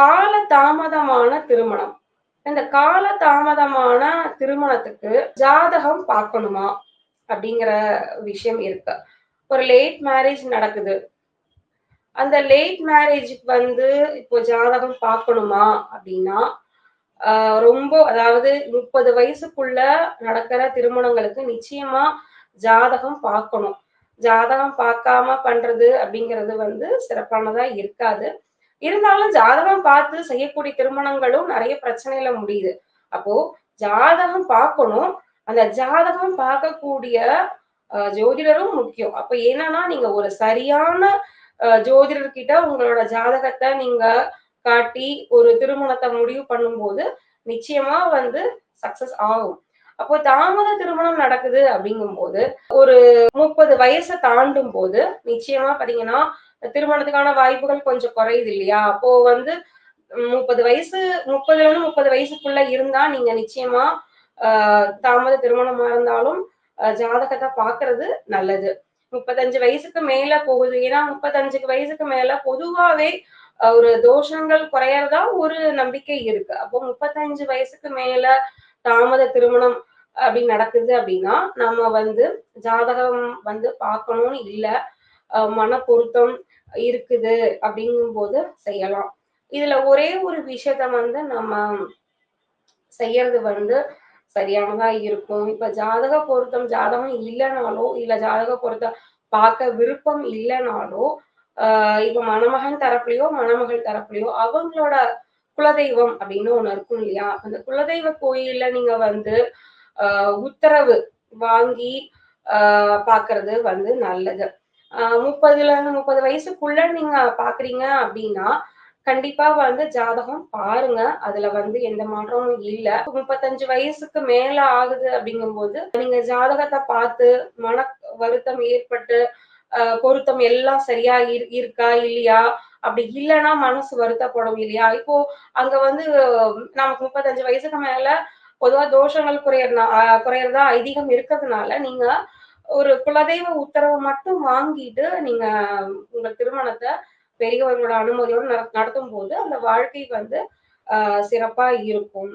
கால தாமதமான திருமணம். இந்த கால தாமதமான திருமணத்துக்கு ஜாதகம் பார்க்கணுமா? அப்படிங்கிற விஷயம் இருக்கு. ஒரு லேட் மேரேஜ் நடக்குது. அந்த லேட் மேரேஜ்க்கு வந்து இப்போ ஜாதகம் பார்க்கணுமா? அப்படின்னா, ரொம்ப அதாவது 30 வயசுக்குள்ள நடக்கிற திருமணங்களுக்கு நிச்சயமா ஜாதகம் பார்க்கணும். ஜாதகம் பார்க்காம பண்றது அப்படிங்கிறது வந்து சிறப்பானதா இருக்காது. இருந்தாலும் ஜாதகம் பார்த்து செய்யக்கூடிய திருமணங்களும் நிறைய பிரச்சனையில முடியுது. அப்போ ஜாதகம் பார்க்கணும். அந்த ஜாதகம் பார்க்கக்கூடிய ஜோதிடரும் முக்கியம். அப்ப என்னன்னா, நீங்க ஒரு சரியான ஜோதிடர் ஜோதிடர்கிட்ட உங்களோட ஜாதகத்தை நீங்க காட்டி ஒரு திருமணத்தை முடிவு பண்ணும்போது, நிச்சயமா வந்து சக்சஸ் ஆகும். அப்போ தாமத திருமணம் நடக்குது அப்படிங்கும்போது, ஒரு 30 வயச தாண்டும்போது, நிச்சயமா பாத்தீங்கன்னா திருமணத்துக்கான வாய்ப்புகள் கொஞ்சம் குறையுது இல்லையா? அப்போ வந்து 30 வயசு 30லருந்து 30 வயசுக்குள்ள இருந்தா, நீங்க நிச்சயமா தாமத திருமணமா இருந்தாலும், ஜாதகத்தை பாக்குறது பார்க்கறது நல்லது. 35 வயசுக்கு மேல போகுது. ஏன்னா 35 வயசுக்கு மேல பொதுவாவே ஒரு தோஷங்கள் குறையறதா ஒரு நம்பிக்கை இருக்கு. அப்போ 35 வயசுக்கு மேல தாமத திருமணம் அப்படி நடக்குது அப்படின்னா, நம்ம வந்து ஜாதகம் வந்து பார்க்கணும்னு இல்ல. மன பொருத்தம் இருக்குது அப்படிங்கும்போது செய்யலாம். இதுல ஒரே ஒரு விஷயத்த வந்து நம்ம செய்யறது வந்து சரியானதா இருக்கும். இப்ப ஜாதக பொருத்தம் ஜாதகம் இல்லனாலோ, இல்ல ஜாதக பொருத்தம் பார்க்க விருப்பம் இல்லைனாலோ ஆஹ் இப்ப மணமகன் தரப்புலையோ மணமகள் தரப்புலையோ அவங்களோட குலதெய்வம் அப்படின்னு ஒண்ணு இருக்கும் இல்லையா? அந்த குலதெய்வ கோயில்ல நீங்க வந்து ஆஹ் உத்தரவு வாங்கி ஆஹ் பாக்குறது வந்து நல்லது. முப்பதுல இருந்து முப்பது வயசுக்குள்ள நீங்க பாக்குறீங்க அப்படின்னா, கண்டிப்பா வந்து ஜாதகம் பாருங்க. அதுல வந்து எந்த மாற்றமும் இல்ல. 35 வயசுக்கு மேல ஆகுது அப்படிங்கும்போது, நீங்க ஜாதகத்தை பார்த்து மன வருத்தம் ஏற்பட்டு, பொருத்தம் எல்லாம் சரியா இருக்கா? இல்லையா? அப்படி இல்லன்னா மனசு வருத்தப்படும் இல்லையா? இப்போ அங்க வந்து நமக்கு 35 வயசுக்கு மேல பொதுவா தோஷங்கள் குறையறதா குறையறதா ஐதீகம் இருக்கிறதுனால, நீங்க ஒரு குலதெய்வ உத்தரவு மட்டும் வாங்கிட்டு, நீங்க உங்கள் திருமணத்தை பெரியவர்களோட அனுமதியோட நட நடத்தும்போது, அந்த வாழ்க்கை வந்து சிறப்பா இருக்கும்.